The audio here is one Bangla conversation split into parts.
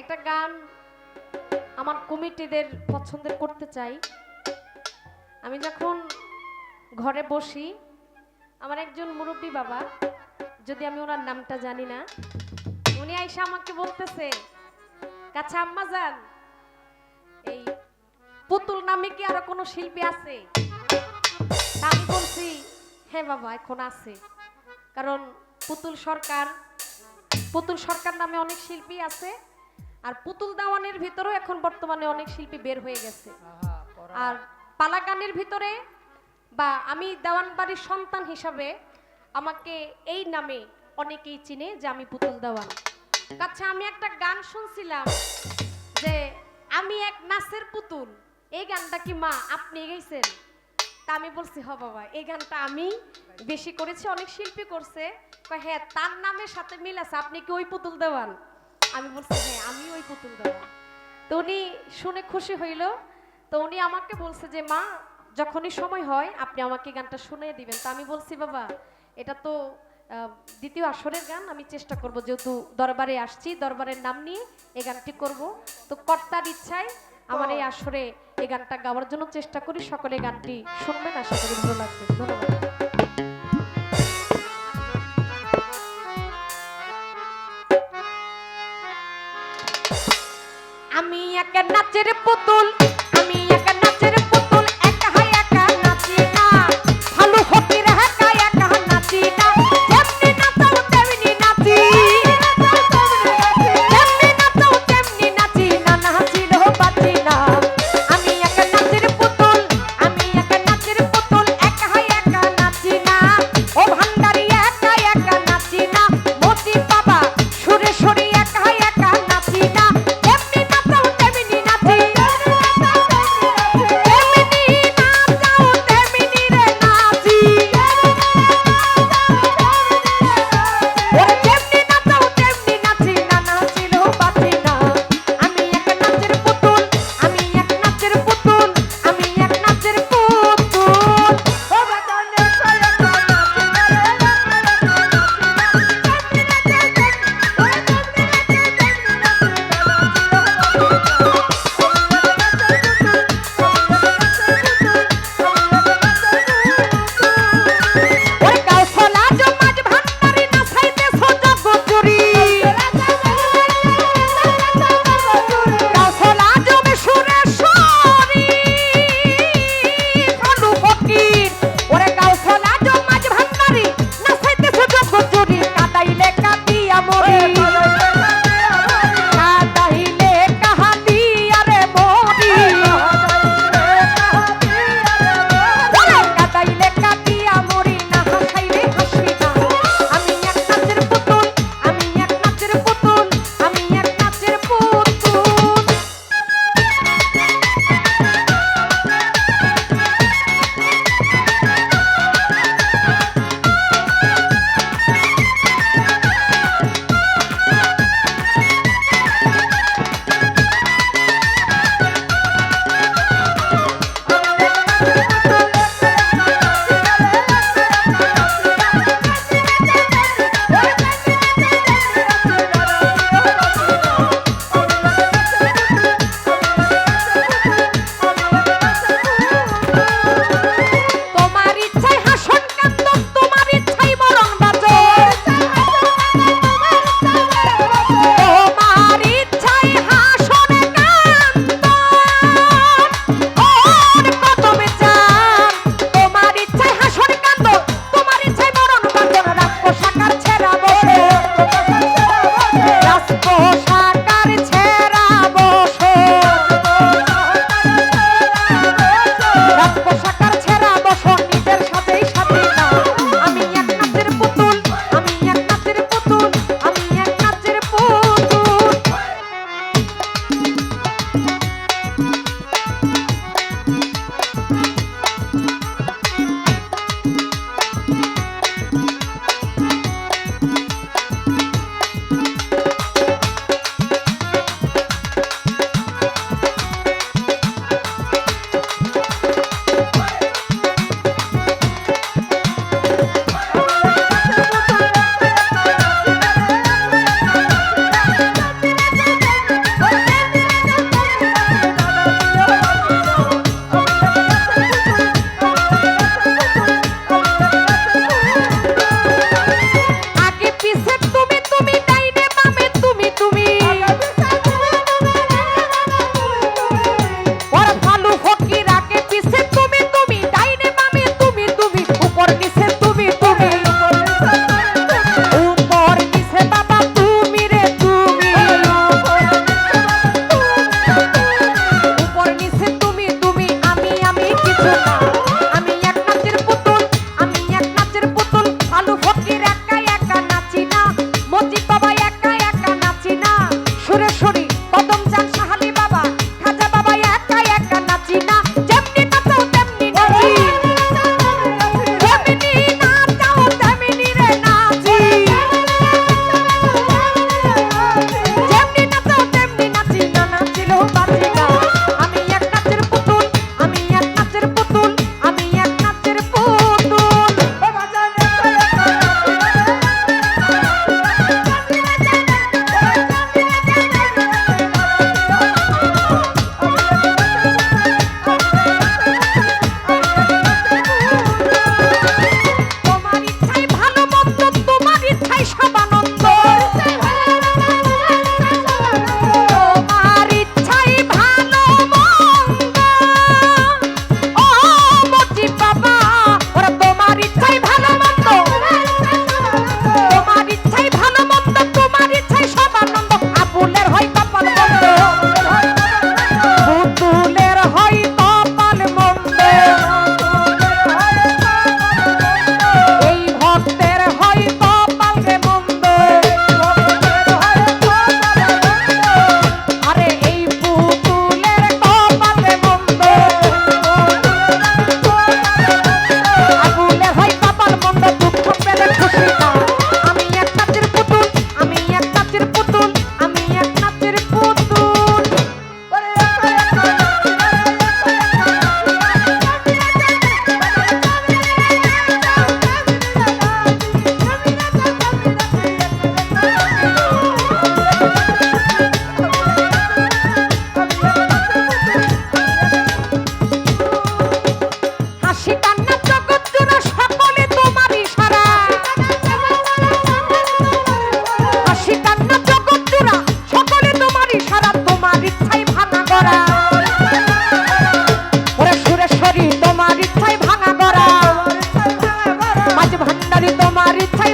একটা গান আমার কমিটিদের পছন্দের করতে চাই। আমি যখন ঘরে বসি, আমার একজন মুরব্বী বাবা, যদি আমি ওনার নামটা জানি না, উনি আইসা আমাকে বলতেছে, কাছা আম্মা যান, এই পুতুল নামে কি আরও কোনো শিল্পী আছে? আমি বলছি হ্যাঁ বাবা, এখন আছে। কারণ পুতুল সরকার পুতুল সরকার নামে অনেক শিল্পী আছে। আর পুতুল দাওয়ানের ভিতরেও এখন বর্তমানে অনেক শিল্পী বের হয়ে গেছে। আর পালা গানের ভিতরে বা আমি দেওয়ান বাড়ির সন্তান হিসাবে আমাকে এই নামে অনেকেই চিনে যে আমি পুতুল দেওয়ান। আচ্ছা আমি একটা গান শুনছিলাম যে আমি এক নাচের পুতুল এই গানটা কি মা আপনি গেছেন তা আমি বলছি হ বাবা এই গানটা আমি বেশি করেছি অনেক শিল্পী করছে। হ্যাঁ তার নামের সাথে মিল আছে আপনি কি ওই পুতুল দেওয়ান? আমি বলছি হ্যাঁ আমি ওই পুতুল দেওয়ান তো উনি শুনে খুশি হইল। তো উনি আমাকে বলছে যে মা যখনই সময় হয় আপনি আমাকে গানটা শুনিয়ে দিবেন। তো আমি বলছি বাবা এটা তো দ্বিতীয় আসরের গান আমি চেষ্টা করব যেহেতু দরবারে আসছি দরবারের নাম নিয়ে এই গানটি করব। তো কর্তার ইচ্ছায় আমার এই আসরে এই গানটা গাওয়ার জন্য চেষ্টা করি সকলে গানটি শুনবেন আশা করি ভালো লাগবে। ধন্যবাদ।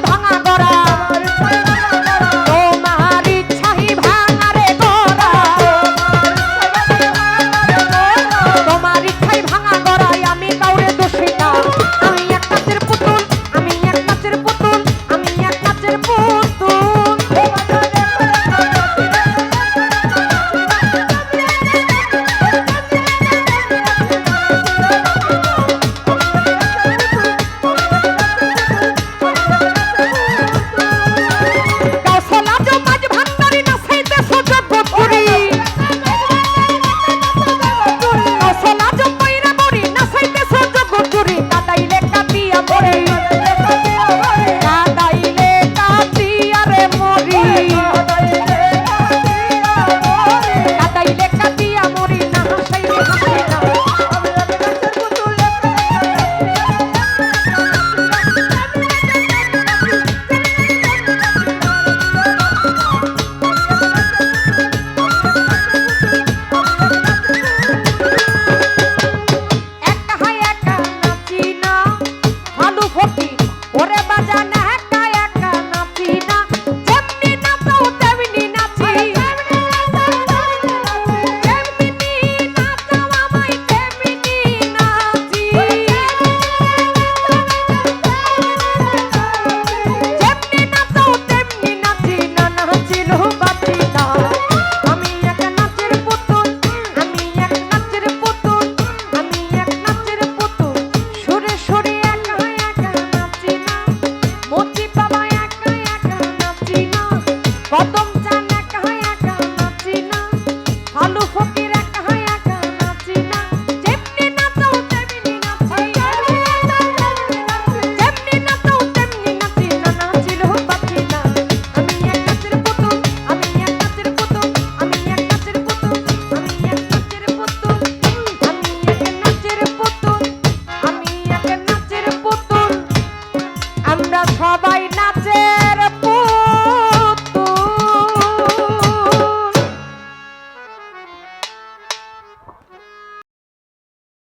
ভাঙা